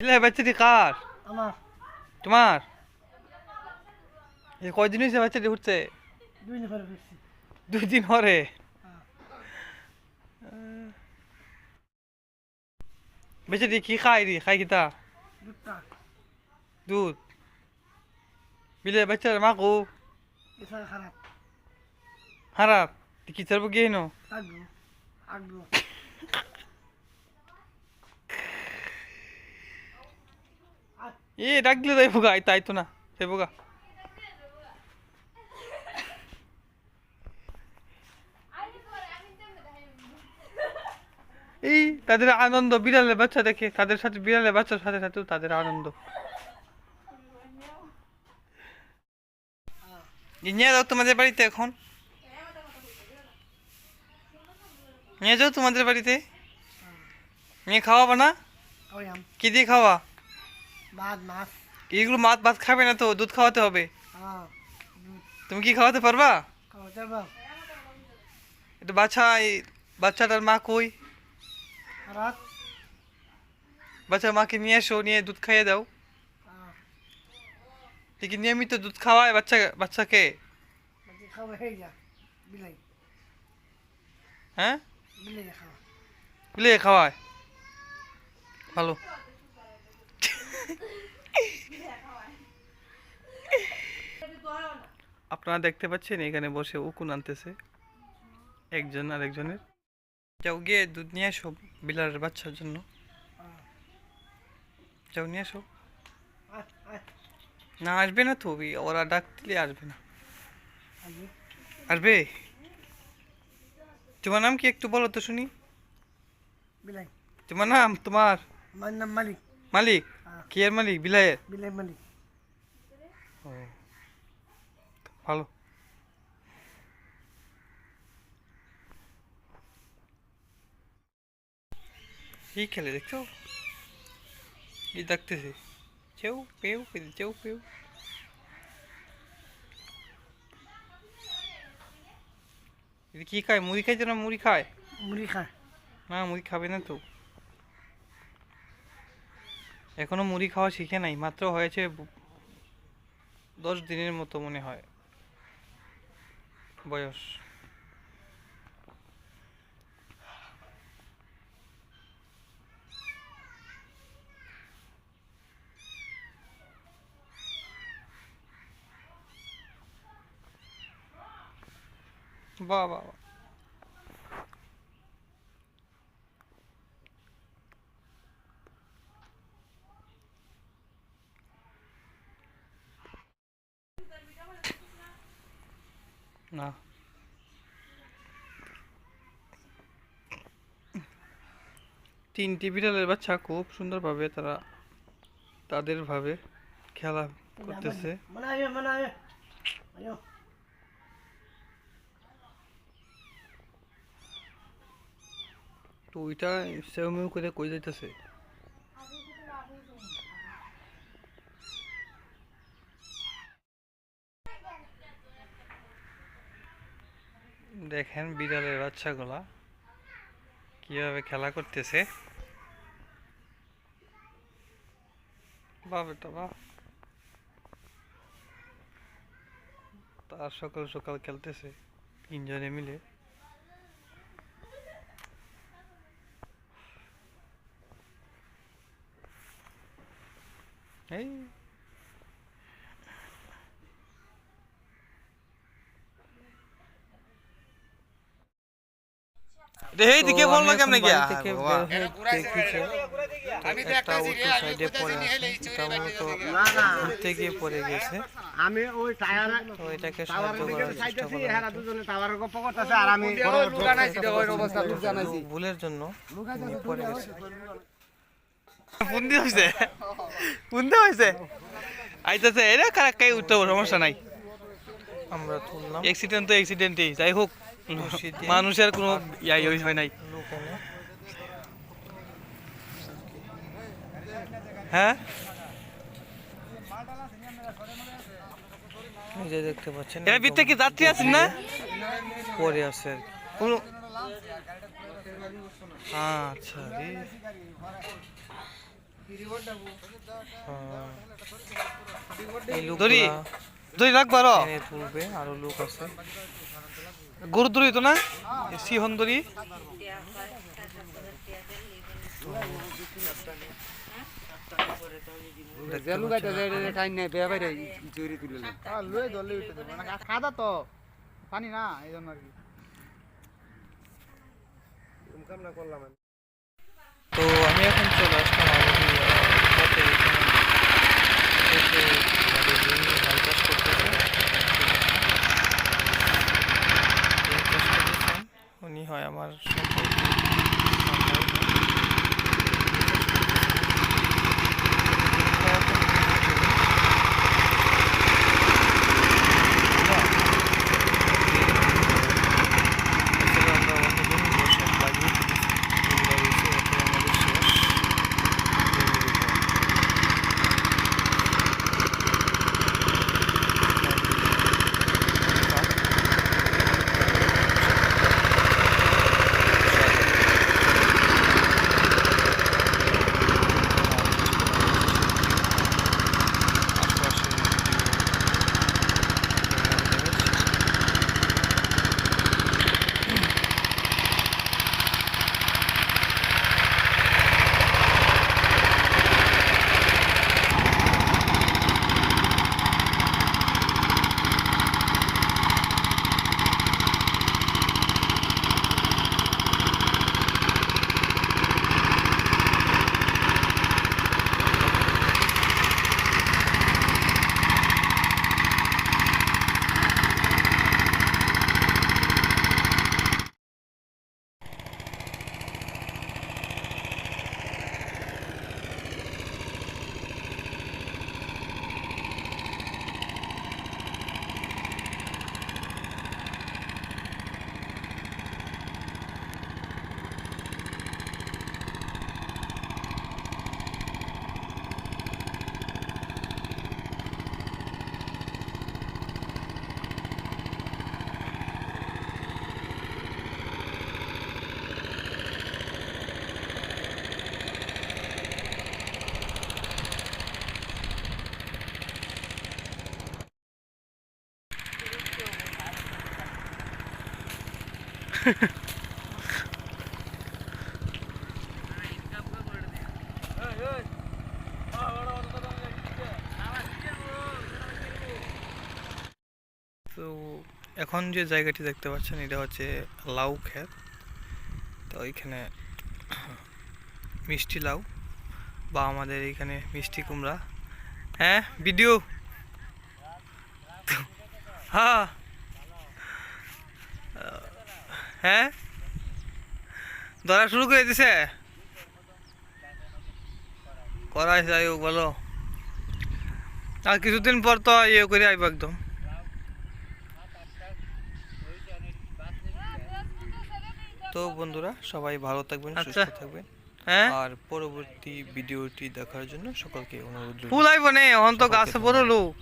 এলে বাচ্চাটি কার? আমার। তোমার? এ কয়দিন হয়েছে বাচ্চাটি উঠছে। দুই দিন হরে বেচারি কি খাই রে? খাই কিতা দুধ বিলে বাচ্চার মাকু? এছাড়া খারাপ। হারাপ কি চারবো গিয়ে নো আগ্রহ এ ডাকলে তাই তো না তাই বোগা এই তাদের আনন্দ বিড়ালের বাচ্চা দেখে তাদের সাথে বিড়ালের বাচ্চার সাথে সাথেও তাদের আনন্দ নিয়ে যাও তোমাদের বাড়িতে এখন নিয়ে যাও তোমাদের বাড়িতে নিয়ে খাওয়াবো না কি দিয়ে খাওয়া ভাত মাছ। এগুলো মাছ ভাত খাবে না তো দুধ খাওয়াতে হবে। হ্যাঁ তুমি কি খাওয়াতে পারবা? একটু বাচ্চা বাচ্চাটার মা কই? বাচ্চার মাকে নিয়ে এসো নিয়ে দুধ খাইয়ে দাও। হ্যাঁ। দেখি নিয়মিত দুধ খাওয়ায় বাচ্চা বাচ্চাকে? হয়ে? হ্যাঁ বিলে খাওয়ায়। ভালো। আপনারা দেখতে পাচ্ছেন এখানে বসে উকুন আনতেছে। একজন আর একজনের। যাও গিয়ে দুধ নিয়ে এসো বিলারের বাচ্চার জন্য। যাও নিয়ে আয় না আসবে না তো ওরা ডাক দিলে আসবে না। আসবে? তোমার নাম কি একটু বলো তো শুনি। তোমার নাম তোমার? আমার নাম মালিক। মালিক হ্যাঁ কি এর মালিক বিলায়ের বিলাই মালিক ও ভালো কি খেলে দেখছ কি দেখতেছে চেউ পেউ পেউ চেউ পেউ এটা কি খায় মুড়ি খাইছে না মুড়ি খায় মুড়ি খায় না মুড়ি খাবে না তো এখনও মুড়ি খাওয়া শিখে নাই, মাত্র হয়েছে দশ দিনের মতো মনে হয় বয়স। বাহ বাহ। না। তিনটি বিড়ালের বাচ্চা খুব সুন্দরভাবে তারা তাদের ভাবে খেলা করতেছে। তো ওইটা সেও করে কই যাইতেছে? দেখেন বিড়ালের বাচ্চাগুলা কীভাবে খেলা করতেছে। বাহ বেটা বাহ তার সকাল সকাল খেলতেছে, তিনজনে মিলে। এই রে দিকে বলল কেমনে গিয়া? একটা উত্তর সাইডে পড়ে আছে এটা ঘুরতে গিয়ে পড়ে গেছে। আমি ওই টায়ার তো এটাকে সাহায্য করার চেষ্টা করলাম হেরা দুজনে টাওয়ারের গপ্প করতেছে আর আমি ভুলের জন্য পড়ে গেছে। হয়েছে বুন্দি হয়েছে আইতাছে এরা কারা কাই উঠতে সমস্যা নাই। আমরা তুললাম। অ্যাক্সিডেন্ট তো অ্যাক্সিডেন্টই যাই হোক। মানুষের কোনো ইয়াই হই- হয় নাই। হ্যাঁ? যে দেখতে পাচ্ছেন এর ভিতরে কি যাত্রী আছেন না? পরে আছে আর। কোনো আচ্ছা রে এই লোক দড়ি দড়ি রাখব আরও টেনে আরও লোক আছে। গরু তো না? সিহন দড়ি জেলু গাইতে যায় নাই বেয়া বাইরে জুরি তুলে লয়ে দলে উঠে খাদা তো। পানি না এই জন্য আর কি। তো আমি এখন হয় আমার সম্পর্কে আমরা অন্য জমি বসে লাগিয়ে দিয়েছি এগুলো রয়েছে এখন আমাদের শেষ জমির উপর। আশপাশের ভিডিও তো এখন যে জায়গাটি দেখতে পাচ্ছেন, এটা হচ্ছে লাউ ক্ষেত। তো এইখানে মিষ্টি লাউ বা আমাদের এখানে মিষ্টি কুমড়া। হ্যাঁ ভিডিও হ্যাঁ। হ্যাঁ? ধরা শুরু করে দিছে? করাই যাই হোক বলো। আর কিছুদিন পর তো ইয়ে করে আইব একদম। তো বন্ধুরা সবাই ভালো থাকবেন সুস্থ আচ্ছা। থাকবেন। হ্যাঁ? আর পরবর্তী ভিডিওটি দেখার জন্য সকলকে অনুরোধ। ফুল আইব নে অন্ত গাছে বড় লোক।